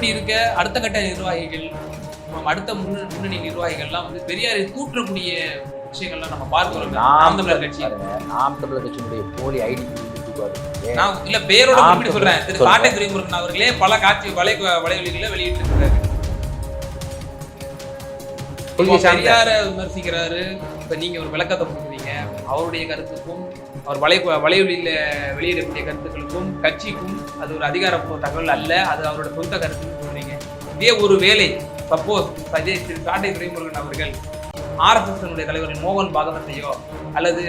இப்படி இருக்க அடுத்த கட்ட நிர்வாகிகள் அடுத்த முன்ன- முன்னணி நிர்வாகிகள்லாம் வந்து பெரியாரை தூற்றக்கூடிய விஷயங்கள்லாம் நம்ம பார்க்கிறோம். நாம் தமிழர் கட்சி. நாம் தமிழர் கட்சியினுடைய போலி ஐடி நான் இல்ல பேரோட குறிப்பிட்டு சொல்றேன். திரு. காட்டை துறைமுருகன் அவர்களே பல காட்சி வலை வலைவலிகளை வெளியிட்டு சார்ந்த- பெரியார விமர்சிக்கிறாரு. இப்ப நீங்க ஒரு விளக்கத்தை கொடுக்குறீங்க. அவருடைய கருத்துக்கும் அவர் வலை வலையொலியில் வெளியிடக்கூடிய கருத்துக்களுக்கும் கட்சிக்கும் அது ஒரு அதிகாரப்பூர்வ தகவல் அல்ல. அது அவரோட சொந்த கருத்துன்னு சொல்கிறீங்க இதே ஒரு வேலை சப்போஸ் சஜே திரு காட்டை துரைமுருகன் அவர்கள் ஆர்எஸ்எஸ்னுடைய தலைவர் மோகன் பாகவத்தையோ அல்லது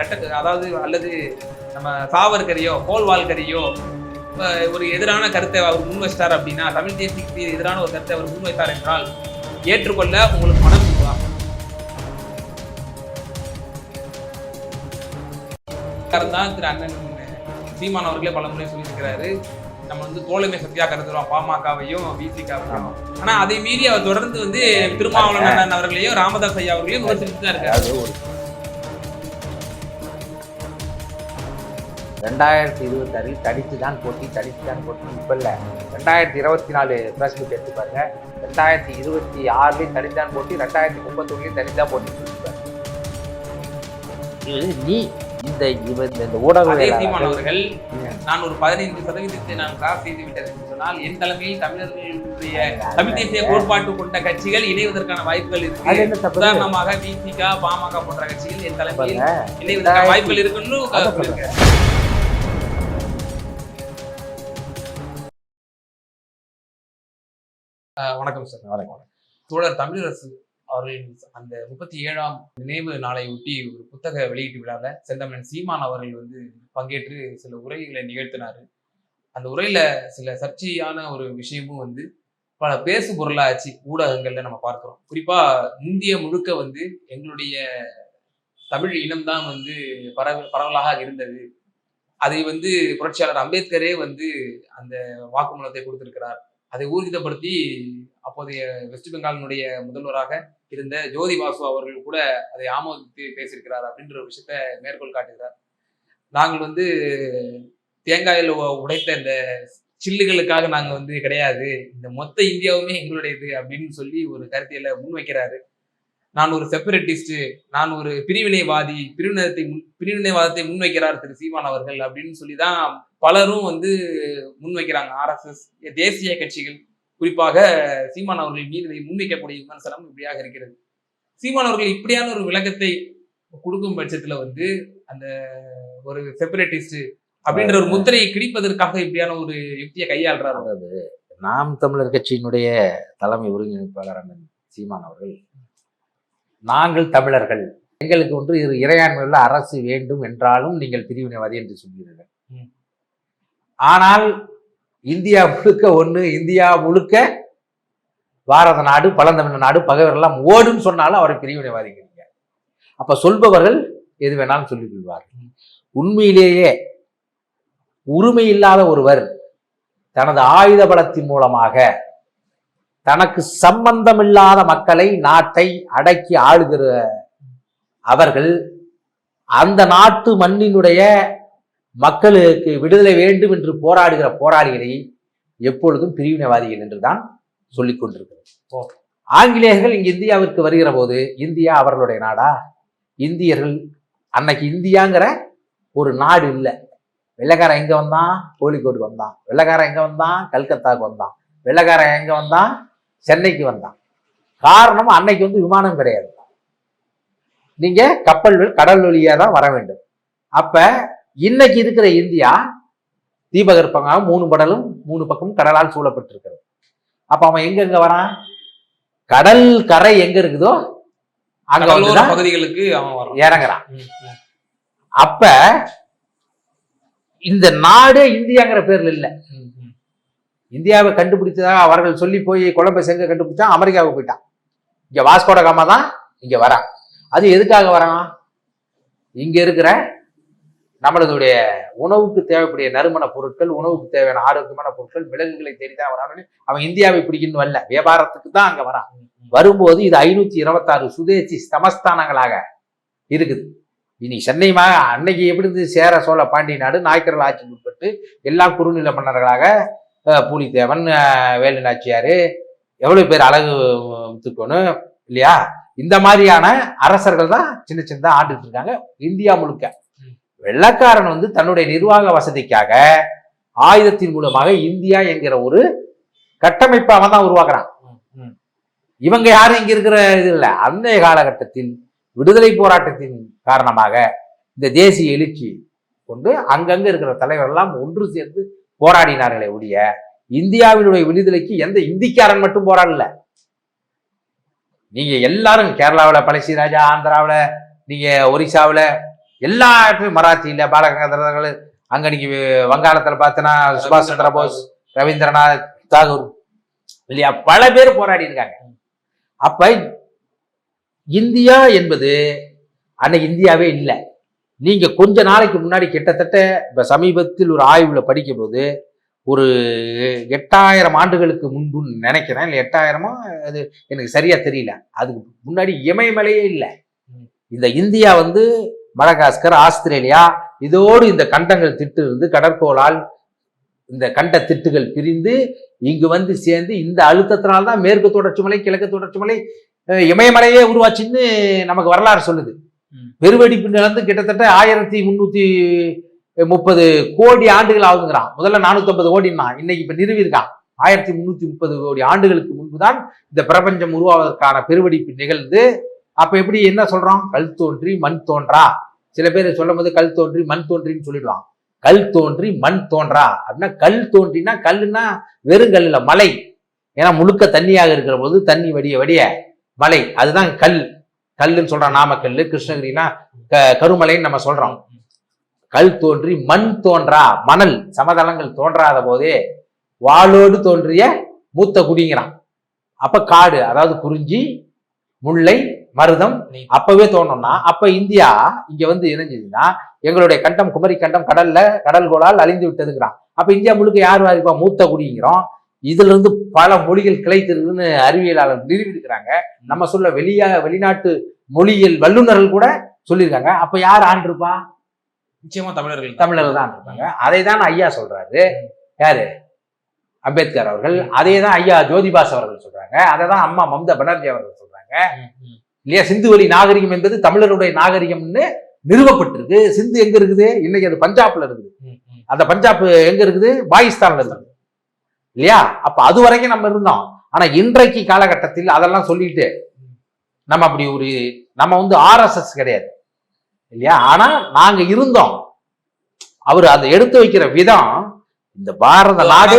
ரெட்ட அதாவது அல்லது நம்ம சாவர்கரையோ கோல்வால்கரையோ ஒரு எதிரான கருத்தை அவர் முன் வச்சிட்டார் அப்படின்னா தமிழ் தேசியத்துக்கு எதிரான ஒரு கருத்தை அவர் முன் வைத்தார் என்றால் ஏற்றுக்கொள்ள உங்களுக்கு மனம் தான் திரு அண்ணன் சீமான் அவர்களே பல முறை சொல்லியிருக்கிறாரு. நம்ம வந்து தோழமை சக்தியா கருதுறோம் பாமகவையும் விசிகாவையும். ஆனா அதை மீறி அவர் தொடர்ந்து வந்து திருமாவளவன் அண்ணன் அவர்களையும் ராமதாஸ் ஐயா அவர்களையும் விமர்சித்து தான் இருக்காரு. ரெண்டாயிரத்தி இருபத்தி ஆறில் தடித்து தான் போட்டி தடித்து தான் போட்டி. இப்போ இல்லை. ரெண்டாயிரத்தி இருபத்தி நாலு ப்ரெஸ் மீட் எடுத்து பாருங்க. ரெண்டாயிரத்தி இருபத்தி ஆறுலேயும் தனித்தான் போட்டி ரெண்டாயிரத்தி முப்பத்தொன்னுலையும் தனித்தான் போட்டி. இது நீ இந்த இந்த- இந்த அதே சீமான் ஊடக அவர்கள் நான் ஒரு பதினைந்து சதவீதத்தை நான் கிராஸ் செய்து விட்டது என்று சொன்னால் என் தலைமையில் தமிழர்களுடைய தமிழ் தேசிய கோட்பாட்டு கொண்ட கட்சிகள் இணைவதற்கான வாய்ப்புகள் இருக்கு. உதாரணமாக விசிகா பாமக போன்ற கட்சிகள் என் தலைமையில் இணைவதற்கான வாய்ப்புகள் இருக்குன்னு வணக்கம் சார். வணக்கம். தோழர் தமிழரசு அவர்களின் அந்த முப்பத்தி ஏழாம் நினைவு நாளை ஒட்டி ஒரு புத்தக வெளியீட்டு விழாவில் செந்தமன் சீமான் அவர்கள் வந்து பங்கேற்று சில உரைகளை நிகழ்த்தினார். அந்த உரையில சில சர்ச்சையான ஒரு விஷயமும் வந்து பல பேசு பொருளாச்சு ஊடகங்கள்ல நம்ம பார்க்கிறோம். குறிப்பா இந்திய முழுக்க வந்து எங்களுடைய தமிழ் இனம்தான் வந்து பரவ பரவலாக இருந்தது. அதை வந்து புரட்சியாளர் அம்பேத்கரே வந்து அந்த வாக்குமூலத்தை கொடுத்திருக்கிறார். அதை ஊர்ஜிதப்படுத்தி அப்போதைய வெஸ்ட் பெங்காலினுடைய முதல்வராக இருந்த ஜோதி பாசு அவர்கள் கூட அதை ஆமோதித்து பேசியிருக்கிறார் அப்படின்ற ஒரு விஷயத்த மேற்கோள் காட்டுகிறார். நாங்கள் வந்து தேங்காயில் உடைத்த இந்த சில்லுகளுக்காக நாங்கள் வந்து கிடையாது. இந்த மொத்த இந்தியாவுமே எங்களுடையது அப்படின்னு சொல்லி ஒரு கருத்தியலை முன்வைக்கிறாரு. நான் ஒரு செப்பரேட்டிஸ்ட் நான் ஒரு பிரிவினைவாதி பிரிவினத்தை முன்- பிரிவினைவாதத்தை முன்வைக்கிறார் திரு சீமான் அவர்கள் அப்படின்னு சொல்லி தான் பலரும் வந்து முன்வைக்கிறாங்க ஆர்எஸ்எஸ் தேசிய கட்சிகள் குறிப்பாக சீமான் அவர்கள் மீது இதை முன்வைக்கக்கூடிய விமர்சனம் இப்படியாக இருக்கிறது. சீமான் அவர்கள் இப்படியான ஒரு விளக்கத்தை கொடுக்கும் பட்சத்துல வந்து அந்த ஒரு செப்பரேட்டிஸ்ட் அப்படின்ற ஒரு முத்திரையை கிழிப்பதற்காக இப்படியான ஒரு யுக்தியை கையாளுறாரு. அதாவது நாம் தமிழர் கட்சியினுடைய தலைமை ஒருங்கிணைப்பாளர் அண்ணன் சீமான் அவர்கள் நாங்கள் தமிழர்கள் எங்களுக்கு ஒன்று இரு இறையாண்மை அரசு வேண்டும் என்றாலும் நீங்கள் பிரிவினைவாதி என்று சொல்கிறீர்கள். ஆனால் இந்தியா முழுக்க ஒன்று இந்தியா முழுக்க பாரத நாடு பழந்தமிழ் நாடு பகைவரெல்லாம் ஓடுன்னு சொன்னாலும் அவரை பிரிவினைவாதிங்கிறீங்க. அப்போ சொல்பவர்கள் எது வேணாலும் சொல்லிக் கொள்வார்கள். உண்மையிலேயே உரிமை இல்லாத ஒருவர் தனது ஆயுத பலத்தின் மூலமாக தனக்கு சம்பந்தமில்லாத மக்களை நாட்டை அடக்கி ஆளுகிற அவர்கள் அந்த நாட்டு மண்ணினுடைய மக்களுக்கு விடுதலை வேண்டும் என்று போராடுகிற போராளிகளை எப்பொழுதும் பிரிவினைவாதிகள் என்றுதான் சொல்லிக் கொண்டிருக்கிறது. ஆங்கிலேயர்கள் இங்கு இந்தியாவிற்கு வருகிற போது இந்தியா அவர்களுடைய நாடா? இந்தியர்கள் அன்னைக்கு இந்தியாங்கிற ஒரு நாடு இல்லை. வெள்ளைக்காரன் எங்க வந்தான்? கோழிக்கோடு வந்தான். வெள்ளைக்காரன் எங்க வந்தான்? கல்கத்தாக்கு வந்தான். வெள்ளைக்காரன் எங்க வந்தான்? சென்னைக்கு வந்தான். காரணம் அன்னைக்கு வந்து விமானம் கிடையாது. நீங்க கப்பல் கடல் வழியா தான் வர வேண்டும். அப்ப இன்னைக்கு இருக்கிற இந்தியா தீபகற்பமாக மூணு படலும் மூணு பக்கமும் கடலால் சூழப்பட்டிருக்கிறது. அப்ப அவன் எங்க எங்க வரான்? கடல் கரை எங்க இருக்குதோ அங்க பகுதிகளுக்கு அவன் இறங்குறான். அப்ப இந்த நாடு இந்தியாங்கிற பேர்ல இல்ல. இந்தியாவை கண்டுபிடிச்சதாக அவர்கள் சொல்லி போய் கொலம்பஸ் எங்க கண்டுபிடிச்சான்? அமெரிக்காவுக்கு போயிட்டான். இங்க வாஸ்கோட காமா தான் இங்க வரான். அது எதுக்காக வரான்? இங்க இருக்கிற நம்மளுடைய உணவுக்கு தேவைப்படிய நறுமண பொருட்கள் உணவுக்கு தேவையான ஆரோக்கியமான பொருட்கள் விலங்குகளை தேடிதான் வரான்னு அவன் இந்தியாவை பிடிக்கணும் வரல வியாபாரத்துக்கு தான் அங்கே வரான். வரும்போது இது ஐநூத்தி இருபத்தாறு சுதேசி சமஸ்தானங்களாக இருக்குது. இனி சென்னை மா அன்னைக்கு எப்படி இருந்து சேர சோழ பாண்டிய நாடு நாயக்கர்கள் ஆட்சி உட்பட்டு எல்லாம் குறுநில மன்னர்களாக பூலித்தேவன் வேலு நாச்சியார் எவ்வளோ பேர் அழகு முத்துக்கோணும் இல்லையா? இந்த மாதிரியான அரசர்கள் தான் சின்ன சின்னதாக ஆண்டுட்டு இருக்காங்க. இந்தியா முழுக்க. வெள்ளக்காரன் வந்து தன்னுடைய நிர்வாக வசதிக்காக ஆயுதத்தின் மூலமாக இந்தியா என்கிற ஒரு கட்டமைப்பை அவன் தான் உருவாக்குறான். இவங்க யாரும் இங்க இருக்கிற இது இல்லை. அன்றைய காலகட்டத்தில் விடுதலை போராட்டத்தின் காரணமாக இந்த தேசிய எழுச்சி கொண்டு அங்கங்க இருக்கிற தலைவர்கள் எல்லாம் ஒன்று சேர்ந்து போராடினார்களே ஒழிய இந்தியாவினுடைய விடுதலைக்கு எந்த இந்திக்காரன் மட்டும் போராடல. நீங்க எல்லாரும் கேரளாவுல பழசிராஜா ஆந்திராவுல நீங்க ஒரிசாவுல எல்லா இடத்துலயும் மராத்தியில பாலகங்கதர்கள் அங்க நீங்க வங்காளத்துல பார்த்தனா சுபாஷ் சந்திர போஸ் ரவீந்திரநாத் தாகூர் இல்லையா? பல பேர் போராடி இருக்காங்க. அப்ப இந்தியா என்பது அன்னைக்கு இந்தியாவே இல்லை. நீங்க கொஞ்ச நாளைக்கு முன்னாடி கிட்டத்தட்ட இப்ப சமீபத்தில் ஒரு ஆய்வுல படிக்கும் போது ஒரு எட்டாயிரம் ஆண்டுகளுக்கு முன்புன்னு நினைக்கிறேன். இல்லை எட்டாயிரமா அது எனக்கு சரியா தெரியல. அதுக்கு முன்னாடி இமயமலையே இல்லை. இந்த இந்தியா வந்து மடகாஸ்கர் ஆஸ்திரேலியா இதோடு இந்த கண்டங்கள் திட்டு இருந்து கடற்கோளால் இந்த கண்ட திட்டுகள் பிரிந்து இங்கு வந்து சேர்ந்து இந்த அழுத்தத்தினால்தான் தான் மேற்கு தொடர்ச்சி மலை கிழக்கு தொடர்ச்சி மலை இமயமலையே உருவாச்சுன்னு நமக்கு வரலாறு சொல்லுது. பெருவெடிப்பு நடந்து கிட்டத்தட்ட ஆயிரத்தி முன்னூத்தி முப்பது கோடி ஆண்டுகள் ஆகுங்கிறான் முதல்ல நானூத்தி கோடின்னா இன்னைக்கு இப்ப நிறுவியிருக்கான். ஆயிரத்தி முன்னூத்தி முப்பது கோடி ஆண்டுகளுக்கு முன்புதான் இந்த பிரபஞ்சம் உருவாவதற்கான பெருவெடிப்பு நிகழ்ந்து அப்போ எப்படி என்ன சொல்கிறோம் கல் தோன்றி மண் தோன்றா. சில பேர் சொல்லும் போது கல் தோன்றி மண் தோன்றின்னு சொல்லிடுவாங்க. கல் தோன்றி மண் தோன்றா. அப்படின்னா கல் தோன்றினா கல்லுனா வெறும் கல் மலை. ஏன்னா முழுக்க தண்ணியாக இருக்கிற போது தண்ணி வடிய வடிய மலை. அதுதான் கல். கல்லுன்னு சொல்றோம் நாமக்கல் கிருஷ்ணகிரினா க- கருமலைன்னு நம்ம சொல்றோம். கல் தோன்றி மண் தோன்றா. மணல் சமதளங்கள் தோன்றாத போதே வாளோடு தோன்றிய மூத்த குடிங்கிறான். அப்ப காடு அதாவது குறிஞ்சி முல்லை மருதம் அப்பவே தோணும்னா அப்ப இந்தியா இங்க வந்து இணைஞ்சதுன்னா எங்களுடைய கண்டம் குமரி கண்டம் கடல்ல கடல் கோளால் அழிந்து விட்டதுங்கிறான். அப்ப இந்தியா முழுக்க யார் வாரிப்பா மூத்த குடிங்கிறோம். இதுல இருந்து பல மொழிகள் கிளைத்திருக்குன்னு அறிவியலாளர் நிறுவியிருக்கிறாங்க நம்ம சொல்ல வெளியா வெளிநாட்டு மொழியியல் வல்லுநர்கள் கூட சொல்லியிருக்காங்க. அப்ப யார் ஆண்டிருப்பா நிச்சயமா தமிழர்கள் தமிழர்கள் தான் இருப்பாங்க. அதை தான் ஐயா சொல்றாரு. யாரு? அம்பேத்கர் அவர்கள். அதே தான் ஐயா ஜோதிபாஸ் அவர்கள் சொல்றாங்க. அதை தான் அம்மா மம்தா பானர்ஜி அவர்கள் சொல்றாங்க. இல்லையா? சிந்து வழி நாகரிகம் என்பது தமிழருடைய நாகரிகம்னு நிறுவப்பட்டிருக்கு. சிந்து எங்க இருக்குது? இன்னைக்கு அது பஞ்சாப்ல இருக்குது. அந்த பஞ்சாப் எங்க இருக்குது? பாகிஸ்தான்ல இருக்குது. இல்லையா? அப்ப அது வரைக்கும் நம்ம இருந்தோம். ஆனா இன்றைக்கு காலகட்டத்தில் அதெல்லாம் சொல்லிட்டு நம்ம அப்படி ஒரு நம்ம வந்து ஆர்எஸ்எஸ் கிடையாது. இல்லையா? ஆனா நாங்க இருந்தோம். அவர் அதை எடுத்து வைக்கிற விதம் இந்த பாரத நாடு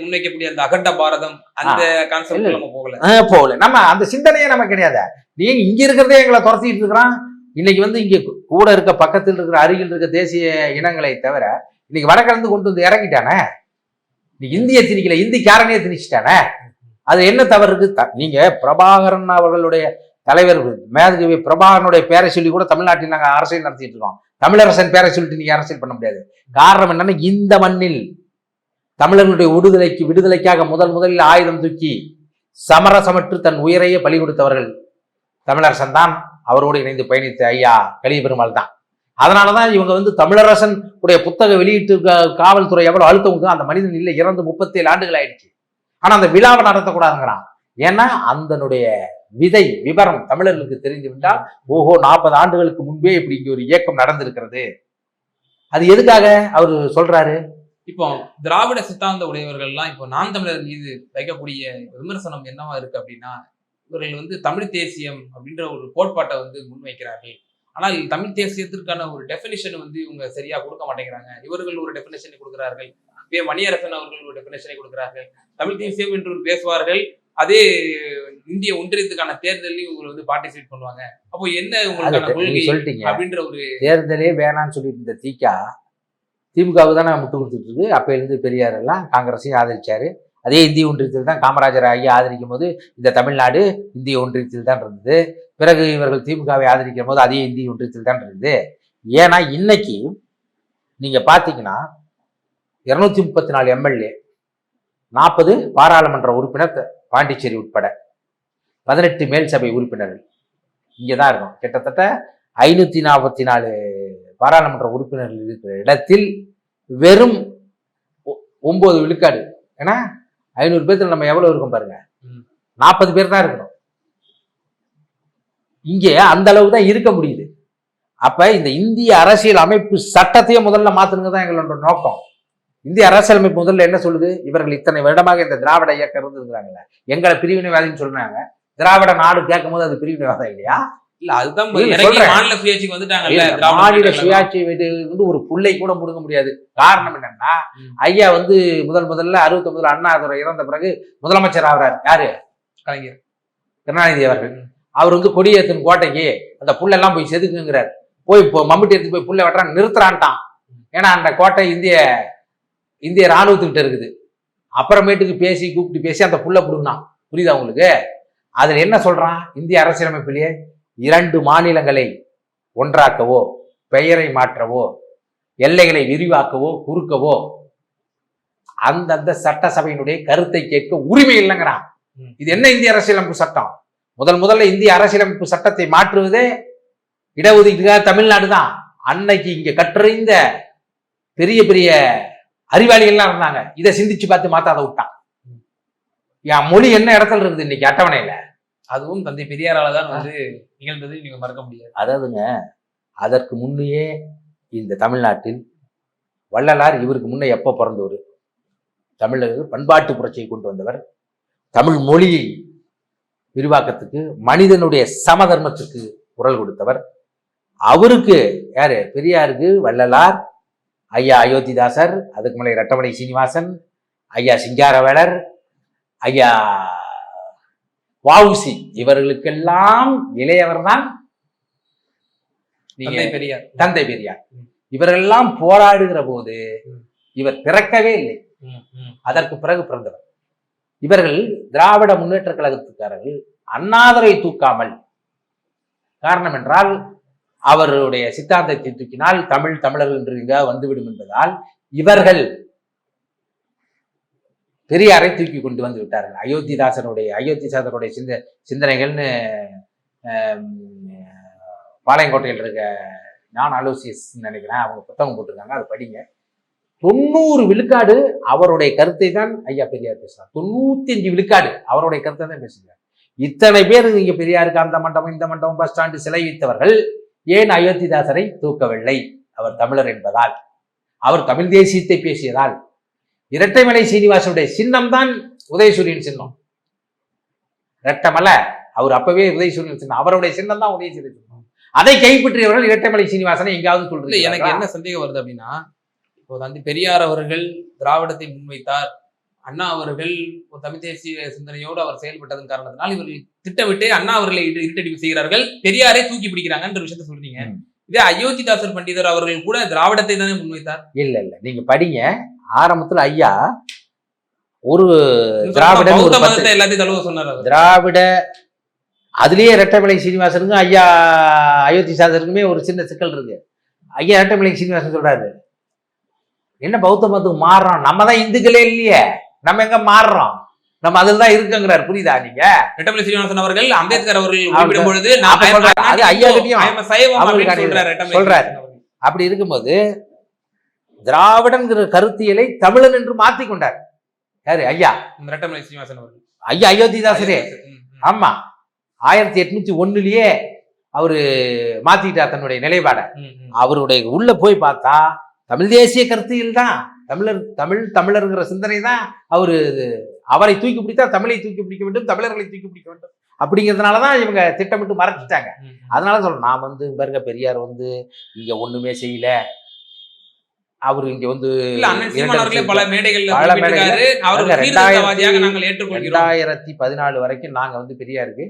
முன்வைக்கக்கூடிய அந்த அகண்ட பாரதம் அந்த கான்செப்ட். நம்ம போகல. போகல. நம்ம அந்த சிந்தனையே நம்ம கிடையாது. நீ இங்க இருக்கிறதே எங்களை துரத்திட்டு இருக்கிறான். இன்னைக்கு வந்து இங்க கூட இருக்க பக்கத்தில் இருக்கிற அருகில் இருக்க தேசிய இனங்களை தவிர இன்னைக்கு வடக்கிழந்து கொண்டு வந்து இறங்கிட்டானே? நீ இந்திய திணிக்கல இந்திக்காரனே திணிச்சிட்டானே? அது என்ன தவறு இருக்கு? நீங்க பிரபாகரன் அவர்களுடைய தலைவர் மேதகவி பிரபாகரனுடைய பேரை சொல்லி கூட தமிழ்நாட்டில் நாங்க அரசியல் நடத்திட்டு இருக்கோம். தமிழரசன் பேரை சொல்லிட்டு நீங்க அரசியல் பண்ண முடியாது. காரணம் என்னன்னா இந்த மண்ணில் தமிழர்களுடைய விடுதலைக்கு விடுதலைக்காக முதல் முதலில் ஆயுதம் தூக்கி சமரசமற்று தன் உயிரையே பலி கொடுத்தவர்கள் தமிழரசன் தான். அவரோடு இணைந்து பயணித்த ஐயா கலிய பெருமாள் தான். அதனாலதான் இவங்க வந்து தமிழரசன் உடைய புத்தக வெளியீட்டு காவல்துறை எவ்வளோ அழுத்தம் கொடுத்தோ அந்த மனிதன் இல்லை இறந்து முப்பத்தேழு ஆண்டுகள் ஆயிடுச்சு. ஆனால் அந்த விழாவை நடத்தக்கூடாதுங்கிறான் ஏன்னா அந்தனுடைய விதை விவரம் தமிழர்களுக்கு தெரிந்து விட்டால் ஓஹோ நாற்பது ஆண்டுகளுக்கு முன்பே இப்படி இங்கே ஒரு இயக்கம் நடந்திருக்கிறது. அது எதுக்காக அவர் சொல்றாரு? இப்போ திராவிட சித்தாந்த உடையவர்கள்லாம் இப்போ நான் தமிழர் மீது வைக்கக்கூடிய விமர்சனம் என்னவா இருக்கு அப்படின்னா இவர்கள் வந்து தமிழ் தேசியம் அப்படின்ற ஒரு கோட்பாட்டை வந்து முன்வைக்கிறார்கள். ஆனால் தமிழ் தேசியத்திற்கான ஒரு டெஃபினிஷன் வந்து இவங்க சரியா கொடுக்க மாட்டேங்கிறாங்க. இவர்கள் ஒரு டெஃபினேஷனை கொடுக்கிறார்கள். வே மணியரசன் அவர்கள் ஒரு டெஃபினேஷனை கொடுக்கிறார்கள். தமிழ் தேசியம் என்று பேசுவார்கள். அதே இந்திய ஒன்றியத்துக்கான தேர்தலையும் இவங்க வந்து பார்ட்டிசிபேட் பண்ணுவாங்க. அப்போ என்ன உங்களுக்கான கொள்கை அப்படின்ற ஒரு தேர்தலே வேணாம்னு சொல்லிட்டு இருந்த திகா திமுகவுக்கு தானே முட்டு கொடுத்துட்டு இருக்கு. அப்பையிலிருந்து பெரியார் எல்லாம் காங்கிரஸையும் ஆதரிச்சார். அதே இந்திய ஒன்றியத்தில் தான் காமராஜர் ஐயா ஆதரிக்கும் போது இந்த தமிழ்நாடு இந்திய ஒன்றியத்தில் தான் இருந்தது. பிறகு இவர்கள் திமுகவை ஆதரிக்கும் போது அதே இந்திய ஒன்றியத்தில் தான் இருந்தது. ஏன்னா இன்னைக்கு நீங்கள் பார்த்தீங்கன்னா இரநூத்தி முப்பத்தி நாலு எம்எல்ஏ நாற்பது பாராளுமன்ற உறுப்பினர் பாண்டிச்சேரி உட்பட பதினெட்டு மேல் சபை உறுப்பினர்கள் இங்கே தான் இருக்கும் கிட்டத்தட்ட ஐநூற்றி நாற்பத்தி நாலு பாராளுமன்ற உறுப்பினர்கள் இருக்கிற இடத்தில் வெறும் ஒன்பது விழுக்காடு. ஏன்னா ஐநூறு பேர்த்துல நம்ம எவ்வளவு இருக்கோம் பாருங்க. நாற்பது பேர் தான் இருக்கணும். இங்கே அந்த அளவு தான் இருக்க முடியுது. அப்ப இந்த இந்திய அரசியல் அமைப்பு சட்டத்தையே முதல்ல மாத்தணுங்க தான் எங்களோட நோக்கம். இந்திய அரசியலமைப்பு முதல்ல என்ன சொல்லுது? இவர்கள் இத்தனை வருடமாக இந்த திராவிட இயக்கம் இருந்துருக்காங்கல்ல எங்களை பிரிவினைவாதின்னு சொல்றாங்க. திராவிட நாடு கேட்கும் போது அது பிரிவினைவாதம் இல்லையா? இல்ல அதுதான். மாநில சுயாட்சிக்கு மாநில. சுயாட்சி வந்து ஒரு புள்ளை கூட முடுங்க முடியாது. காரணம் என்னன்னா. ஐயா வந்து முதல் முதல்ல அறுபத்தொன்பதுல அண்ணாதுரை இறந்த பிறகு முதலமைச்சர் ஆகிறார். யாரு? கலைஞர். கருணாநிதி அவர்கள். அவர் வந்து கொடியேத்தன் கோட்டைக்கு அந்த புல்லெல்லாம் போய் செதுக்குங்கிறார். போய் மம்முட்டி எடுத்து போய் புல்லை வெட்டுறான் நிறுத்துறான்ட்டான். ஏன்னா அந்த கோட்டை இந்திய இந்திய ராணுவத்துக்கிட்ட இருக்குது. அப்புறமேட்டுக்கு பேசி கூப்பிட்டு பேசி அந்த புல்லை பிடுங்கினான். புரியுதா உங்களுக்கு? அதுல என்ன சொல்றான்? இந்திய அரசியலமைப்பிலேயே இரண்டு மாநிலங்களை ஒன்றாக்கவோ பெயரை மாற்றவோ எல்லைகளை விரிவாக்கவோ குறுக்கவோ அந்தந்த சட்டசபையினுடைய கருத்தை கேட்க உரிமை இல்லைங்கிறான். இது என்ன இந்திய அரசியலமைப்பு சட்டம்? முதல் முதல்ல இந்திய அரசியலமைப்பு சட்டத்தை மாற்றுவதே இடஒதுக்கீட்டுக்காக தமிழ்நாடு தான். அன்னைக்கு இங்க கற்றறிந்த பெரிய பெரிய அறிவாளிகள்லாம் இருந்தாங்க. இதை சிந்திச்சு பார்த்து மாத்தாத விட்டான். என் மொழி என்ன இடத்துல இருக்குது இன்னைக்கு? அட்டவணையில. அதுவும் தந்தை பெரியாரால தான் வந்து நிகழ்ந்தது நீங்க மறக்க முடியாது. அதாவதுங்க அதற்கு முன்னையே இந்த தமிழ்நாட்டில் வள்ளலார் இவருக்கு முன்னே எப்போ பிறந்தவர்? தமிழர்கள் பண்பாட்டு புரட்சியை கொண்டு வந்தவர். தமிழ் மொழியை விரிவாக்கத்துக்கு மனிதனுடைய சமதர்மத்துக்கு குரல் கொடுத்தவர். அவருக்கு யாரு? பெரியாருக்கு வள்ளலார் ஐயா அயோத்திதாசர் அதுக்கு மேலே இரட்டமலை சீனிவாசன் ஐயா சிங்காரவேலர் ஐயா வஉசி இவர்களுக்கெல்லாம் இளையவர் தான் நீங்க பெரியார் தந்தை பெரியார். இவரெல்லாம் போராடுகிற போது. இவர் பிறக்கவே இல்லை. அதற்கு பிறகு பிறந்தவர் இவர்கள் திராவிட முன்னேற்ற கழகத்துக்காரர்கள் அண்ணாதுரை தூக்காமல் காரணம் என்றால் அவருடைய சித்தாந்தத்தை தூக்கினால் தமிழ் தமிழர்கள் என்று வந்துவிடும் என்பதால் இவர்கள் பெரியாரை தூக்கி கொண்டு வந்து விட்டார்கள். அயோத்திதாசனுடைய அயோத்திதாசனுடைய சிந்த சிந்தனைகள்னு பாளையங்கோட்டையில் இருக்க நான் அலோசியஸ் நினைக்கிறேன். அவங்க புத்தகம் போட்டிருக்காங்க அதை படிங்க. தொண்ணூறு விழுக்காடு அவருடைய கருத்தை தான் ஐயா பெரியார் பேசுகிறார் தொண்ணூத்தி அஞ்சு விழுக்காடு அவருடைய கருத்தை தான் பேசுகிறார். இத்தனை பேர் இங்க பெரியாருக்கு அந்த மண்டபம் இந்த மண்டபம் பஸ் ஸ்டாண்டு சிலை வைத்தவர்கள் ஏன் அயோத்திதாசரை தூக்கவில்லை? அவர் தமிழர் என்பதால். அவர் தமிழ் தேசியத்தை பேசியதால். இரட்டைமலை சீனிவாசனுடைய சின்னம் தான் உதயசூரியன் சின்னம். ரெட்டமலை அவர் அப்பவே உதயசூரியன் சின்னம். அவருடைய சின்னம் தான் உதயசூரியன் சின்னம். அதை கைப்பற்றியவர்கள் இரட்டைமலை சீனிவாசனை எங்காவது சொல்றது எனக்கு என்ன சந்தேகம் வருது அப்படின்னா இப்போ தந்தை பெரியார் அவர்கள் திராவிடத்தை முன்வைத்தார். அண்ணா அவர்கள் தமிழ் தேசிய சிந்தனையோடு அவர் செயல்பட்டதன் காரணத்தினால் இவர்கள் திட்டமிட்டு அண்ணா அவர்களை இரு- இருட்டடிப்பு செய்கிறார்கள். பெரியாரை தூக்கி பிடிக்கிறாங்கன்ற விஷயத்த சொல்றீங்க. இதே அயோத்திதாசர் பண்டிதர் அவர்கள் கூட திராவிடத்தை தானே முன்வைத்தார்? இல்ல இல்ல. நீங்க படிங்க. ஆரம்பத்துல ஐயா ஒரு அவர். திராவிட அதுலயே இரட்டைமலை சீனிவாசனுக்கும் ஐயா அயோத்தி சாதருக்குமே ஒரு சின்ன சிக்கல் இருக்கு. ஐயா இரட்டைமலை சீனிவாசன் சொல்றாரு என்ன பௌத்த மதத்துக்கு மாறுறோம்? நம்ம தான் இந்துக்களே இல்லையே. நம்ம எங்க மாறுறோம்? நம்ம அதில் தான் இருக்குங்கிறார். புரியுதா நீங்க? ரெட்டமலை சீனிவாசன் அவர்கள் அம்பேத்கர் அவர்கள் அவர் குறிப்பிடும் பொழுது ஐயா கிட்டயும் சொல்றாரு. ரெட்டமலை. அப்படி இருக்கும்போது திராவிடன்கிற கருத்தியலை தமிழன் என்று மாத்திக் கொண்டார். யாரு? ஐயா. ரெட்டமலை அவர்கள். ஐயா அயோத்திதாசரே. ஆமா. ஆயிரத்தி எட்நூத்தி ஒண்ணுலயே அவரு மாத்திக்கிட்டார் தன்னுடைய நிலைப்பாட. அவருடைய உள்ள போய் பார்த்தா தமிழ் தேசிய கருத்தியல் தான். தமிழர் தமிழ் தமிழருங்கிற சிந்தனை தான் அவரு அவரை தூக்கி பிடித்தா தமிழை தூக்கி பிடிக்க வேண்டும் தமிழர்களை தூக்கி பிடிக்க வேண்டும். அப்படிங்கிறதுனால தான் இவங்க திட்டமிட்டு மறைச்சிட்டாங்க. அதனால சொல்றேன் நான் வந்து பாருங்க பெரியார் வந்து இங்க ஒண்ணுமே செய்யல. அவரு இங்க வந்து பல ஏற்றுக்கொள்கிறோம் ரெண்டாயிரத்தி பதினாலு வரைக்கும் நாங்க வந்து பெரியாருக்கு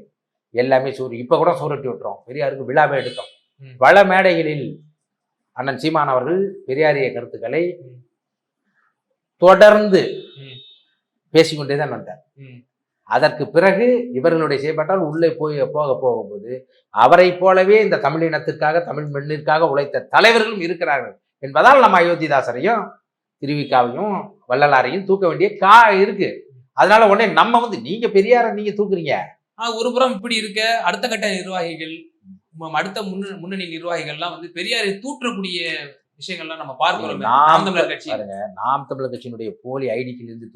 எல்லாமே சூறு இப்ப கூட சூரட்டி விட்டுறோம் பெரியாருக்கு விழாவே எடுத்தோம். பல மேடைகளில் அண்ணன் சீமான் அவர்கள் பெரியாரிய கருத்துக்களை. தொடர்ந்து. பேசிக்கொண்டே தான் வந்தார். அதற்கு பிறகு இவர்களுடைய செயல்பாட்டால் உள்ளே போய் போக போகும்போது அவரை போலவே இந்த தமிழினத்திற்காக தமிழ் மண்ணிற்காக உழைத்த தலைவர்களும் இருக்கிறார்கள் என்பதால் நம்ம அயோத்திதாசரையும் திருவிக்காவையும் வள்ளலாரையும் தூக்க வேண்டிய கா இருக்கு. அதனால உடனே நம்ம வந்து நீங்க பெரியாரை நீங்க தூக்குறீங்க. ஆனா ஒரு புறம் இப்படி இருக்க அடுத்த கட்ட நிர்வாகிகள் அடுத்த முன்னணி நிர்வாகிகள்லாம் வந்து பெரியாரை தூற்றக்கூடிய விஷயங்கள்லாம் நம்ம பார்க்கிறோம் நாம் தமிழர் கட்சி. பாருங்க நாம் தமிழர் கட்சியினுடைய போலி ஐடிக்கில் இருந்து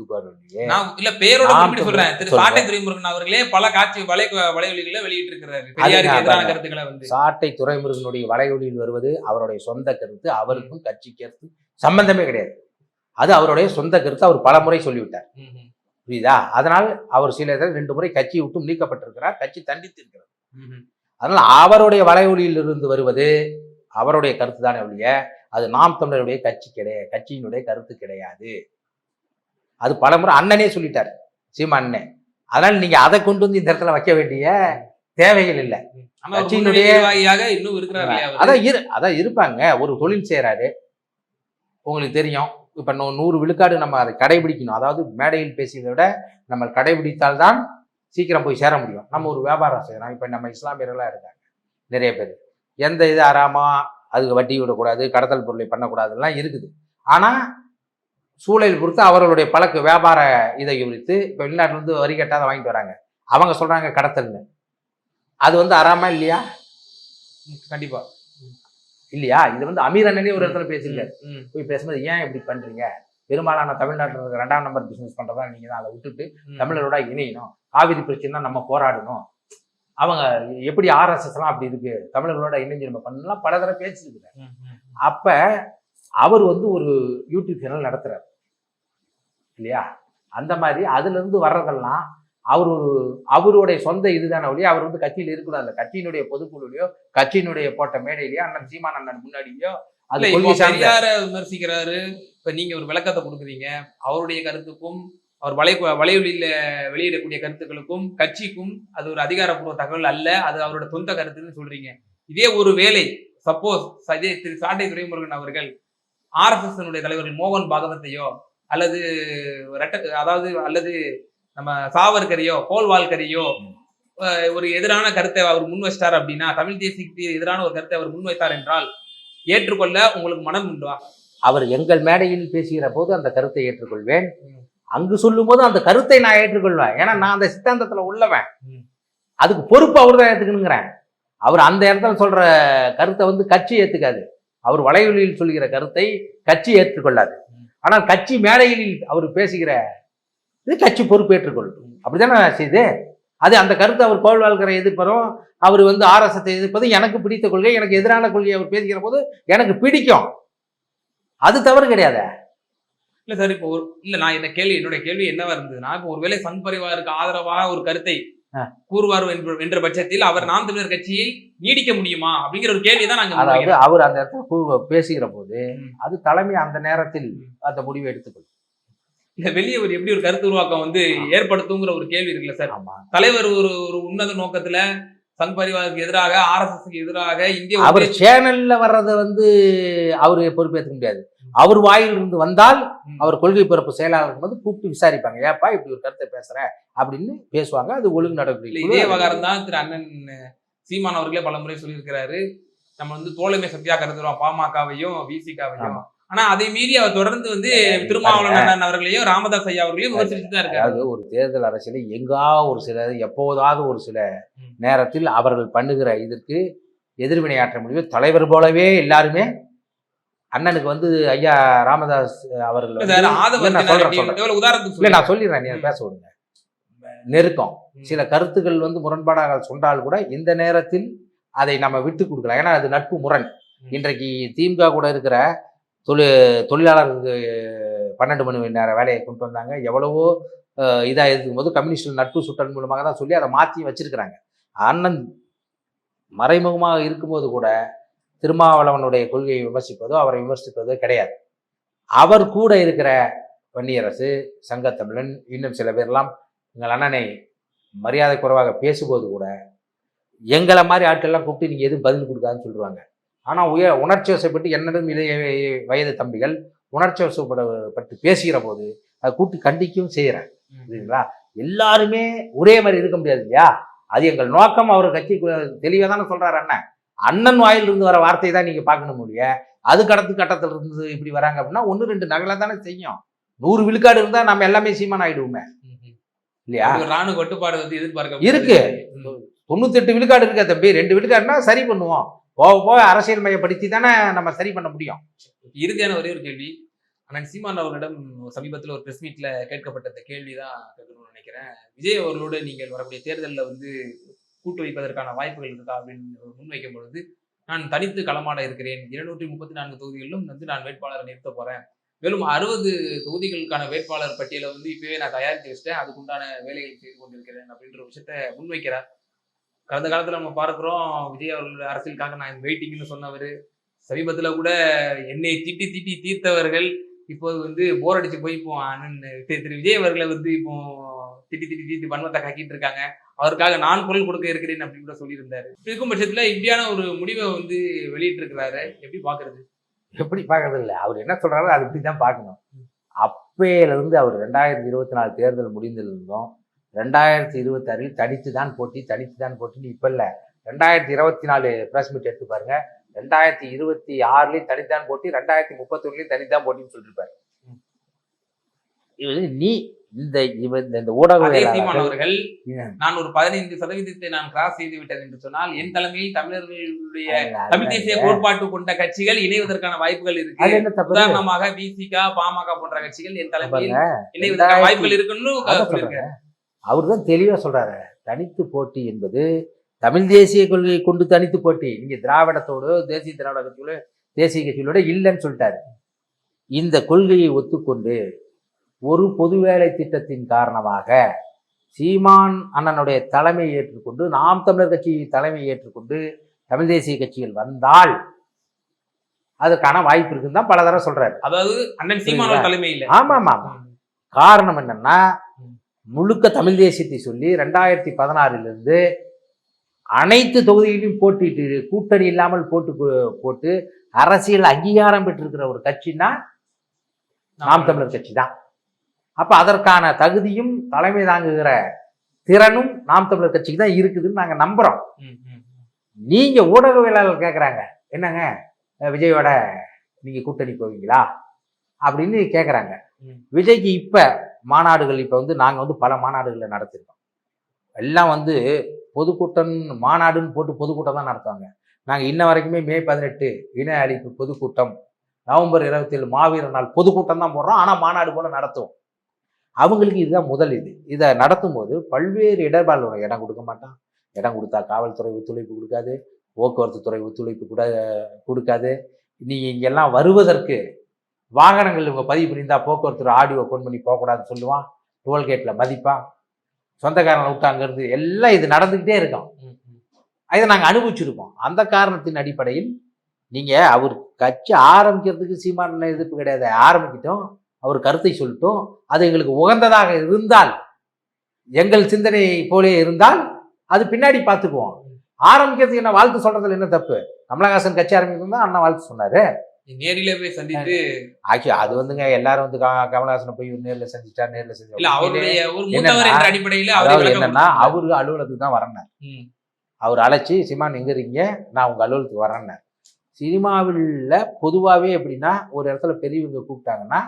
இல்லையே? நான் இல்ல பேரோட குறிப்பிட்டு சொல்றேன். திரு. சாட்டை துரைமுருகன் அவர்களே பல காட்சி வலை வலைவலிகளை வெளியிட்டு இருக்கிறாரு பெரியாருக்கு எதிரான. கருத்துக்களை வந்து. சாட்டை துறைமுருகனுடைய வலையொலியில் வருவது அவருடைய சொந்த கருத்து. அவருக்கும் கட்சி கருத்து சம்பந்தமே கிடையாது. அது அவருடைய சொந்த கருத்து. அவர் பலமுறை சொல்லிவிட்டார். ம், ம், புரியுதா? அதனால் அவர் சில ரெண்டு முறை கட்சியை விட்டு நீக்கப்பட்டிருக்கிறார். கட்சி தண்டித்து இருக்கிறார். அதனால் அவருடைய வலையொலியில் இருந்து வருவது அவருடைய கருத்து தானே ஒழிய அது நாம் தமிழருடைய கட்சி கிடையாது கட்சியினுடைய கருத்து கிடையாது. அது பலமுறை அண்ணனே சொல்லிட்டார் சீமா அண்ணன் அதனால் நீங்க அதை கொண்டு வந்து இந்த இடத்துல வைக்க வேண்டிய தேவைகள் இல்லை. கட்சியினுடைய- இன்னும் இருக்கிறார்? அதான் இரு அதான் இருப்பாங்க ஒரு தொழில் செய்கிறாரு உங்களுக்கு தெரியும் இப்போ நூறு விழுக்காடு நம்ம அதை கடைபிடிக்கணும். அதாவது மேடையில் பேசியதை விட நம்ம கடைபிடித்தால்தான் சீக்கிரம் போய் சேர முடியும். நம்ம ஒரு வியாபாரம் செய்கிறோம் இப்போ நம்ம இஸ்லாமியர்களாக இருக்காங்க நிறைய பேர். எந்த இது ஆறாமா அதுக்கு வட்டி விடக்கூடாது கடத்தல் பொருளை பண்ணக்கூடாதுலாம் இருக்குது. ஆனால் சூழல் பொறுத்து அவர்களுடைய பழக்க வியாபார இதை குறித்து இப்போ வெளிநாட்டிலேருந்து வரி கட்டாத வாங்கிட்டு வராங்க. அவங்க சொல்கிறாங்க கடத்தல்னு. அது வந்து அறாமா இல்லையா? ம், கண்டிப்பா. இல்லையா? இது வந்து அமீர் அண்ணனே ஒரு இடத்துல பேசியிருக்காரு. போய் பேசும்போது ஏன் இப்படி பண்றீங்க? பெரும்பாலான தமிழ்நாட்டில் இருக்கிற ரெண்டாம் நம்பர் பிசினஸ் பண்றதா நீங்க தான் அதை விட்டுட்டு. தமிழரோட இணையணும். காவிரி பிரச்சனை நம்ம போராடணும். அவங்க எப்படி ஆர்எஸ்எஸ் எல்லாம் அப்படி இருக்கு தமிழர்களோட இணைஞ்சு நம்ம பண்ணலாம் பல தடவை பேசியிருக்கிறார். அப்ப அவர் வந்து ஒரு யூடியூப் சேனல் நடத்துறாரு. இல்லையா? அந்த மாதிரி அதுல இருந்து வர்றதெல்லாம் அவர் ஒரு அவருடைய சொந்த இதுதானே ஒழிய அவர் வந்து கட்சியில் இருக்கக்கூடாது. அந்த கட்சியினுடைய பொதுக்குழுலையோ கட்சியினுடைய போட்ட மேடையிலயோ அண்ணன் சீமான் அண்ணன் முன்னாடியோ அது விமர்சிக்கிறாரு. இப்ப நீங்க ஒரு விளக்கத்தை கொடுக்குறீங்க. அவருடைய கருத்துக்கும் அவர் வலை வலையொலியில வெளியிடக்கூடிய கருத்துக்களுக்கும் கட்சிக்கும் அது ஒரு அதிகாரப்பூர்வ தகவல் அல்ல. அது அவரோட சொந்த கருத்துன்னு சொல்றீங்க. இதே ஒரு வேளை சப்போஸ் சஜய் திரு சாட்டை துரைமுருகன் அவர்கள் ஆர்எஸ்எஸ் தலைவர்கள் மோகன் பாகவத்தையோ அல்லது ரெட்ட அதாவது அல்லது நம்ம சாவர்கரையோ கோல்வால்கரையோ ஒரு எதிரான கருத்தை அவர் முன் வச்சிட்டார் அப்படின்னா தமிழ் தேசியத்துக்கு எதிரான ஒரு கருத்தை அவர் முன் வைத்தார் என்றால் ஏற்றுக்கொள்ள உங்களுக்கு மனம் உண்டா அவர் எங்கள் மேடையில் பேசுகிற போது அந்த கருத்தை ஏற்றுக்கொள்வேன். அங்கு சொல்லும்போது அந்த கருத்தை நான் ஏற்றுக்கொள்வேன். ஏன்னா நான் அந்த சித்தாந்தத்துல உள்ளவன். அதுக்கு பொறுப்பு அவர் தான் ஏத்துக்கணுங்கிறேன். அவர் அந்த இடத்துல சொல்ற கருத்தை வந்து கட்சி ஏத்துக்காது. அவர் வலையொலியில் சொல்கிற கருத்தை கட்சி ஏற்றுக்கொள்ளாது. ஆனால் கட்சி மேடையில் அவர் பேசுகிற இது கட்சி பொறுப்பு ஏற்றுக்கொள்ளும். அப்படிதானே செய்து அது அந்த கருத்தை அவர் கோல் வாழ்கிற எதிர்ப்பதும் அவர் வந்து ஆர்எஸ்எஸ் எதிர்ப்பது எனக்கு பிடித்த கொள்கை எனக்கு எதிரான கொள்கை அவர் பேசுகிற போது எனக்கு பிடிக்கும். அது தவறு கிடையாது. இல்ல சார் இப்போ ஒரு இல்ல நான் என்ன கேள்வி என்னோட கேள்வி என்னவா இருந்ததுன்னா இப்போ ஒருவேளை சங் பரிவாருக்கு ஆதரவாக ஒரு கருத்தை. கூறுவார் என்ற பட்சத்தில் அவர் நாம் தமிழர் கட்சியை நீடிக்க முடியுமா அப்படிங்கிற ஒரு கேள்வி தான் நாங்க அதாவது. அவர் அந்த இடத்துல பேசுகிற போது. அது தலைமை அந்த நேரத்தில் அந்த முடிவை எடுத்துக்கொள்ளும் இல்ல வெளியே ஒரு எப்படி ஒரு கருத்து உருவாக்கம் வந்து ஏற்படுத்துங்கிற ஒரு கேள்வி இருக்குல்ல சார் தலைவர் ஒரு ஒரு உன்னத நோக்கத்துல சங் பரிவாருக்கு எதிராக ஆர்எஸ்எஸ்க்கு எதிராக இந்திய அவர் சேனல்ல வர்றதை வந்து அவரு பொறுப்பேற்க முடியாது அவர் வாயில் இருந்து வந்தால். அவர் கொள்கை பிறப்பு செயலாளர் வந்து கூப்பிட்டு விசாரிப்பாங்க. ஏப்பா இப்படி ஒரு கருத்தை பேசுற? அப்படின்னு பேசுவாங்க. அது ஒழுங்கு நடவடிக்கை இதே விவகாரம் தான் திரு அண்ணன் சீமான் அவர்களே பல முறை சொல்லியிருக்கிறாரு. நம்ம வந்து தோழமை சக்தியா கருதுறோம். பாமகவையும் விசிகாவையும். ஆனா அதை மீறி அவர் தொடர்ந்து வந்து திருமாவளவன் அவர்களையும் ராமதாஸ் ஐயா அவர்களையும் விமர்சிச்சுட்டு தான் இருக்காரு. அதாவது ஒரு தேர்தல் அரசியல் எங்கா ஒரு சில எப்போதாவது ஒரு சில. நேரத்தில் அவர்கள் பண்ணுகிற இதற்கு எதிர்வினையாற்ற முடியும் தலைவர் போலவே எல்லாருமே அண்ணனுக்கு வந்து ஐயா ராமதாஸ் அவர்கள் இல்ல நான் சொல்லிடுறேன் நீ பேச விடுங்க. நெருக்கம். சில கருத்துக்கள் வந்து முரண்பாடாக சொன்னால் கூட இந்த நேரத்தில் அதை நம்ம விட்டு கொடுக்கலாம். ஏன்னா அது நட்பு முரண். இன்றைக்கு திமுக கூட இருக்கிற தொழில் தொழிலாளருக்கு பன்னெண்டு மணி நேர வேலையை கொண்டு வந்தாங்க. எவ்வளவோ அஹ், இதா இருக்கும்போது கம்யூனிஸ்ட் நட்பு சுட்டல் மூலமாக தான் சொல்லி அதை மாற்றி வச்சிருக்கிறாங்க. அண்ணன் மறைமுகமாக இருக்கும்போது கூட திருமாவளவனுடைய கொள்கையை விமர்சிப்பதோ அவரை விமர்சிப்பதோ கிடையாது. அவர் கூட இருக்கிற வன்னியரசு சங்கத்தமிழன் இன்னும் சில பேர்லாம் எங்கள் அண்ணனை மரியாதை குறைவாக பேசும்போது கூட எங்களை மாதிரி ஆட்கள்லாம் கூப்பிட்டு நீங்கள் எதுவும் பதில் கொடுக்காதுன்னு சொல்லுவாங்க. ஆனால் உய உணர்ச்சி வசப்பட்டு என்னிடம் இளைய வயது தம்பிகள் உணர்ச்சி வசப்பட்டு பேசுகிற போது அதை கூட்டி கண்டிக்கவும் செய்கிறேன் ம். புரியுதுங்களா? எல்லாருமே ஒரே மாதிரி இருக்க முடியாது இல்லையா? அது எங்கள் நோக்கம் அவர் கட்சி தெளிவாக தானே சொல்கிறாரு அண்ணன். அண்ணன் வாயிலிருந்து வர வார்த்தை தான் நீங்கள் பார்க்கணும் முடிய அது கடத்து கட்டத்தில் இருந்து இப்படி வராங்க அப்படின்னா ஒன்று ரெண்டு நகலை தானே செய்யும். நூறு விழுக்காடு இருந்தால் நம்ம எல்லாமே சீமான் ஆயிடுவோமே. இல்லையா? ராணுவ கட்டுப்பாடு வந்து எதிர்பார்க்க இருக்கு. தொண்ணூத்தெட்டு விழுக்காடு இருக்கா தம்பி? ரெண்டு விழுக்காடுனா சரி பண்ணுவோம். போக போக அரசியல் மையப்படுத்தி தானே நம்ம சரி பண்ண முடியும். இறுதியான ஒரே ஒரு கேள்வி. அண்ணன் சீமான் அவர்களிடம் சமீபத்தில் ஒரு பிரஸ் மீட்ல கேட்கப்பட்ட கேள்வி தான் கேட்கணும்னு நினைக்கிறேன். விஜய் அவர்களோடு நீங்கள் வரக்கூடிய தேர்தலில் வந்து கூட்டு வைப்பதற்கான வாய்ப்புகள் இருக்கா அப்படின்னு முன்வைக்கும் பொழுது நான் தனித்து களமாட இருக்கிறேன். இருநூற்றி முப்பத்தி நான்கு தொகுதிகளிலும் வந்து நான் வேட்பாளரை நிறுத்த போறேன். மேலும் அறுபது தொகுதிகளுக்கான வேட்பாளர் பட்டியலை வந்து இப்பவே நான் தயாரித்து வச்சிட்டேன். அதுக்குண்டான வேலைகள் செய்து கொண்டிருக்கிறேன் அப்படின்ற விஷயத்த முன்வைக்கிறார். கடந்த காலத்துல நம்ம பார்க்கிறோம் விஜய் அவர்கள் அரசியலுக்காக நான் வெயிட்டிங்னு சொன்னவர் சமீபத்துல கூட என்னை திட்டி திட்டி தீர்த்தவர்கள் இப்போது வந்து போர் அடிச்சு போய் இப்போ அண்ணன் திரு திரு விஜய் அவர்களை வந்து இப்போ திட்டி திட்டி திட்டி வன்மத்தை காக்கிட்டு இருக்காங்க. அவருக்காக நான் குரல் கொடுக்க இருக்கிறேன் அப்படின்னு கூட சொல்லியிருந்தாரு. இருக்கும் பட்சத்துல இப்படியான ஒரு முடிவை வந்து வெளியிட்டு இருக்கிறாரு எப்படி பாக்குறது எப்படி பார்க்கறது இல்லை. அவர் என்ன சொல்றாரோ அது இப்படி தான் பார்க்கணும். அப்பையில இருந்து அவர் ரெண்டாயிரத்தி இருபத்தி நாலு தேர்தல் முடிந்திருந்தோம் ரெண்டாயிரத்தி இருபத்தாறில் தனித்து தான் போட்டி தனித்து தான் போட்டின்னு இப்போ இல்லை. ரெண்டாயிரத்தி இருபத்தி நாலு ப்ரெஸ் மீட் எடுத்து பாருங்க. ரெண்டாயிரத்தி இருபத்தி ஆறுலையும் தனித்தான் போட்டி ரெண்டாயிரத்தி முப்பத்தொன்னுலையும் தனித்தான் போட்டின்னு சொல்லியிருப்பாரு இது நீ இந்த இந்த- ஏன்? நான் ஒரு பதினைந்து சதவீதத்தை நான் கிராஸ் செய்து விட்டேன் என்று சொன்னால் என் தலைமையில் தமிழர்களுடைய தமிழ் தேசிய கோட்பாட்டு கொண்ட கட்சிகள் இணைவதற்கான வாய்ப்புகள் இருக்கு. உதாரணமாக பிசிக பாமக போன்ற கட்சிகள் என் தலைமையில் இணைவதற்கான வாய்ப்புகள் இருக்குன்னு அவர் தான் தெளிவா சொல்றாரு. தனித்து போட்டி என்பது தமிழ் தேசிய கொள்கையை கொண்டு தனித்து போட்டி. நீங்க திராவிடத்தோட தேசிய திராவிட கட்சியோட தேசிய கட்சிகளோட இல்லைன்னு சொல்லிட்டாரு. இந்த கொள்கையை ஒத்துக்கொண்டு ஒரு பொது வேலை திட்டத்தின் காரணமாக சீமான் அண்ணனுடைய தலைமையை ஏற்றுக்கொண்டு நாம் தமிழர் கட்சி தலைமையை ஏற்றுக்கொண்டு தமிழ் தேசிய கட்சிகள் வந்தால் அதற்கான வாய்ப்பு இருக்குன்னு தான் பல தடவை சொல்றாரு. அதாவது அண்ணன் புரியுதா? தலைமையில் ஆமா ஆமா காரணம் என்னன்னா முழுக்க தமிழ் தேசியத்தை சொல்லி ரெண்டாயிரத்தி பதினாறிலிருந்து அனைத்து தொகுதிகளிலும் போட்டிட்டு கூட்டணி இல்லாமல் போட்டு போட்டு அரசியல் அங்கீகாரம் பெற்றிருக்கிற ஒரு கட்சின்னா நாம் தமிழர் கட்சி தான். அப்ப அதற்கான தகுதியும் தலைமை தாங்குகிற திறனும் நாம் தமிழர் கட்சிக்கு தான் இருக்குதுன்னு நாங்க நம்புறோம். ம், ம், ம். நீங்க ஊடகவியலாளர் கேட்குறாங்க என்னங்க? விஜயோட நீங்க கூட்டணி போவீங்களா? அப்படின்னு கேட்குறாங்க. விஜய்க்கு இப்ப மாநாடுகள் இப்ப வந்து நாங்க வந்து பல மாநாடுகளை நடத்திருக்கோம். எல்லாம் வந்து பொதுக்கூட்டம் மாநாடுன்னு போட்டு பொதுக்கூட்டம் தான் நடத்துவாங்க. நாங்க இன்ன வரைக்குமே மே பதினெட்டு இன அழிப்பு பொதுக்கூட்டம் நவம்பர் இருபத்தி ஏழு நாள் பொதுக்கூட்டம் தான் போடுறோம். ஆனா மாநாடு போல நடத்துவோம். அவங்களுக்கு இதுதான் முதல் இது. இதை நடத்தும் போது பல்வேறு இடர்பாடுகள் இடம் கொடுக்க மாட்டான். இடம் கொடுத்தா காவல்துறை ஒத்துழைப்பு கொடுக்காது போக்குவரத்து துறை ஒத்துழைப்பு கூட கொடுக்காது. நீங்கள் இங்கெல்லாம் வருவதற்கு வாகனங்கள் இவங்க பதிவு பண்ணியிருந்தால் போக்குவரத்து ஆடியோ ஃபோன் பண்ணி போகக்கூடாதுன்னு சொல்லுவான். டோல்கேட்டில் மதிப்பான். சொந்தக்காரங்களை விட்டு அங்கேருந்து எல்லாம் இது நடந்துக்கிட்டே இருக்கும். ம், இதை நாங்கள் அனுபவிச்சிருக்கோம் அந்த காரணத்தின் அடிப்படையில் நீங்கள் அவர் கட்சி ஆரம்பிக்கிறதுக்கு சீமான எதிர்ப்பு கிடையாது. ஆரம்பிக்கிட்டோம். அவர் கருத்தை சொல்லட்டும். அது எங்களுக்கு உகந்ததாக இருந்தால் எங்கள் சிந்தனை போலே இருந்தால் அது பின்னாடி பார்த்துக்குவோம். ஆரம்பிக்கிறதுக்கு என்ன வாழ்த்து சொல்றதுல என்ன தப்பு? கமலஹாசன் கட்சி ஆரம்பிக்கிறது தான் அண்ணா வாழ்த்து சொன்னாரு. நேரிலே போய் சந்தித்து ஆக்சுவலி அது வந்துங்க எல்லாரும் வந்து கமலஹாசனை போய் நேர்ல சந்திச்சா நேர்ல என்ற அடிப்படையில அவரே அதாவது என்னன்னா. அவரு அலுவலகத்துக்கு தான் வரேன் ம், அவர் அழைச்சி சினிமா எங்க இருக்கீங்க நான் உங்க அலுவலகத்துக்கு வரேன்னு சினிமாவில் பொதுவாகவே எப்படின்னா ஒரு இடத்துல பெரியவங்க கூப்பிட்டாங்கன்னா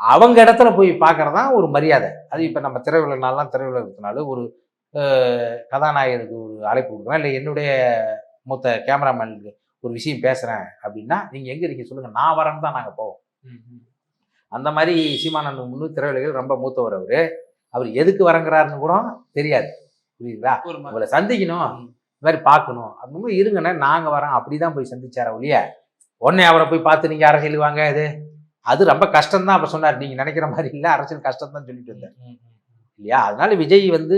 அவங்க இடத்துல போய் பார்க்கறதா ஒரு மரியாதை. அது இப்போ நம்ம திரையுலகனாலாம் திரையுலகத்தினால ஒரு கதாநாயகருக்கு ஒரு அழைப்பு கொடுக்குறேன் இல்லை என்னுடைய மூத்த கேமராமேனுக்கு ஒரு விஷயம் பேசுகிறேன் அப்படின்னா நீங்கள் எங்கே இருக்கீங்க சொல்லுங்கள் நான் வரேன்னு தான் நாங்கள் போவோம். அந்த மாதிரி சீமானன் முன்னு திரையுலகில் ரொம்ப மூத்தவர் அவர். அவர் எதுக்கு வரங்கிறாருன்னு கூட தெரியாது. புரியுதுங்களா? உங்களை சந்திக்கணும். இந்த மாதிரி பார்க்கணும். அப்படின்னு இருங்கண்ணே நாங்கள் வரோம் அப்படி தான் போய் சந்திச்சார ஒழிய உடனே அவரை போய் பார்த்து நீங்கள் அரசியல் வாங்க இது? அது ரொம்ப கஷ்டம் தான் அப்போ சொன்னார். நீங்கள் நினைக்கிற மாதிரி இல்லை அரசியல் கஷ்டம் தான் சொல்லிட்டு இருந்தார். இல்லையா? அதனால விஜய் வந்து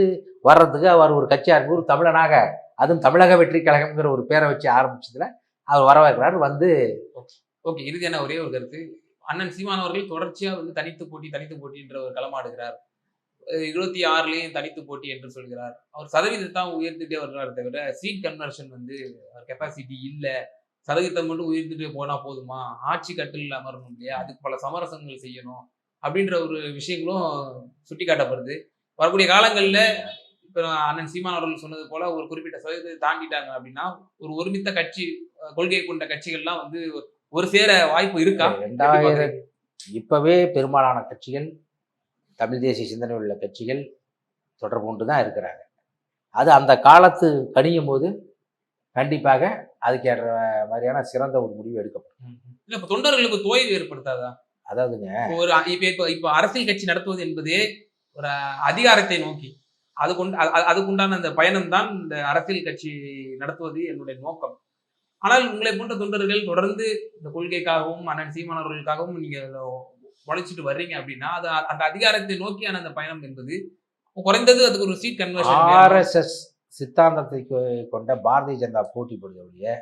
வர்றதுக்கு அவர் ஒரு கட்சியாக இருக்கு ஒரு தமிழனாக அதுவும் தமிழக வெற்றி கழகம்ங்கிற ஒரு பேரை வச்சு ஆரம்பிச்சதுல அவர் வரவேற்கிறார் வந்து ஓகே. இறுதியான ஒரே ஒரு கருத்து? அண்ணன் சீமான் அவர்கள் தொடர்ச்சியா வந்து தனித்து போட்டி தனித்து போட்டின்ற ஒரு களமாடுகிறார் இருபத்தி ஆறுலயும் தனித்து போட்டி என்று சொல்கிறார். அவர் சதவீதத்தை தான் உயர்த்திட்டே வருகிறார் தவிர சீட் கன்வர்ஷன் வந்து அவர் கெப்பாசிட்டி இல்ல. சதவீதம் மட்டும் உயர்த்திட்டு போனா போதுமா? ஆட்சி கட்டில் அமரணும் இல்லையா? அதுக்கு பல சமரசங்கள் செய்யணும் அப்படின்ற ஒரு விஷயங்களும் சுட்டி காட்டப்படுது வரக்கூடிய காலங்களில் இப்போ அண்ணன் சீமான் அவர்கள் சொன்னது போல ஒரு குறிப்பிட்ட சதவீதத்தை தாண்டிட்டாங்க அப்படின்னா ஒரு ஒருமித்த கட்சி கொள்கை கொண்ட கட்சிகள்லாம் வந்து ஒரு சேர வாய்ப்பு இருக்கா? ரெண்டாயிரம் இப்பவே பெரும்பாலான கட்சிகள் தமிழ் தேசிய சிந்தனை உள்ள கட்சிகள் தொடர்பு கொண்டு தான் இருக்கிறாங்க. அது அந்த காலத்து கணியும் போது கண்டிப்பாக அதுக்கேற்ற மாதிரியான சிறந்த ஒரு முடிவு எடுக்கப்படும். இல்ல இப்ப தொண்டர்களுக்கு தோய்வு ஏற்படுத்தாதா? அதாவதுங்க. ஒரு இப்ப இப்ப இப்ப அரசியல் கட்சி நடத்துவது என்பதே ஒரு அதிகாரத்தை நோக்கி. அது கொண்டு அது- அது- அதுக்குண்டான அந்த பயணம் தான் இந்த அரசியல் கட்சி நடத்துவது என்னுடைய நோக்கம். ஆனால் உங்களை போன்ற தொண்டர்கள் தொடர்ந்து இந்த கொள்கைக்காகவும் அண்ணன் சீமானவர்களுக்காகவும் நீங்க உழைச்சிட்டு வர்றீங்க அப்படின்னா அது அந்த அதிகாரத்தை நோக்கியான அந்த பயணம் என்பது குறைந்தது அதுக்கு ஒரு சீட் கன்வர்ஷன் ஆர்எஸ்எஸ் சித்தாந்தத்தை கொண்ட பாரதிய ஜனதா போட்டி போடுறதுடைய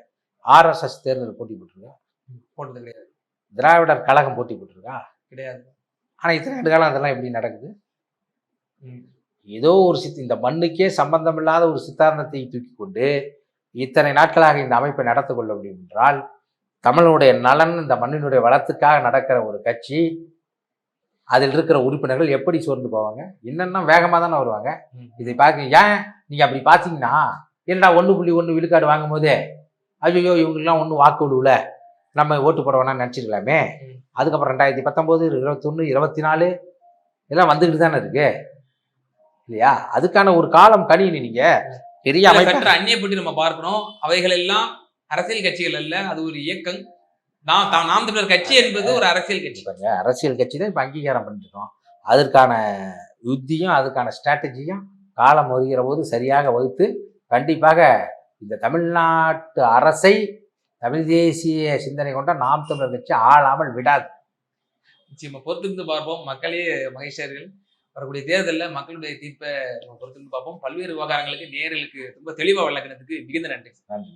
ஆர்எஸ்எஸ் தேர்தல் போட்டி போட்டிருக்கா? போட்டது கிடையாது. திராவிடர் கழகம் போட்டி போட்டிருக்கா? கிடையாது. ஆனா இத்தனை ஆண்டு காலம் அதெல்லாம் எப்படி நடக்குது. ஏதோ ஒரு சித் இந்த மண்ணுக்கே சம்பந்தமில்லாத ஒரு சித்தாந்தத்தை தூக்கி கொண்டு இத்தனை நாட்களாக இந்த அமைப்பை நடத்தி கொள்ள முடியும் என்றால் தமிழனுடைய நலன் இந்த மண்ணினுடைய வளத்துக்காக நடக்கிற ஒரு கட்சி அதில் இருக்கிற உறுப்பினர்கள் எப்படி சோர்ந்து போவாங்க? என்னென்ன வேகமாக தானே வருவாங்க. இதை பார்க்க ஏன் நீங்கள் அப்படி பார்த்தீங்கன்னா என்னடா ஒன்று புள்ளி ஒன்று விழுக்காடு வாங்கும் போதே ஐயோ இவங்களுக்குலாம் ஒன்றும் வாக்கு விடுவல நம்ம ஓட்டு போட வேணாம்னு நினச்சிருக்கலாமே. அதுக்கப்புறம் ரெண்டாயிரத்தி பத்தொம்போது இருபத்தொன்று இருபத்தி நாலு இதெல்லாம் வந்துக்கிட்டு தானே இருக்கு. இல்லையா? அதுக்கான ஒரு காலம் கணினி நீங்க. பெரிய அமைப்பு. அந்நியப்பட்டு நம்ம பார்க்கணும். அவைகள் எல்லாம் அரசியல் கட்சிகள் அல்ல அது ஒரு இயக்கம். நாம் நாம் தமிழர் கட்சி என்பது ஒரு அரசியல் கட்சி. பாருங்க, அரசியல் கட்சி தான் இப்போ அங்கீகாரம் பண்ணிருக்கோம் அதற்கான யுத்தியும் அதுக்கான ஸ்ட்ராட்டஜியும் காலம் வருகிற போது சரியாக வகுத்து கண்டிப்பாக இந்த தமிழ்நாட்டு அரசை தமிழ் தேசிய சிந்தனை கொண்ட நாம் தமிழர் கட்சி ஆளாமல் விடாது. நிச்சயமா பொறுத்திருந்து பார்ப்போம். மக்களே மகேஷர்கள் வரக்கூடிய தேர்தலில் மக்களுடைய தீர்ப்பை பொறுத்திருந்து பார்ப்போம். பல்வேறு விவகாரங்களுக்கு நேர்களுக்கு ரொம்ப தெளிவாக விளக்குனதுக்கு மிகுந்த நன்றி. நன்றி.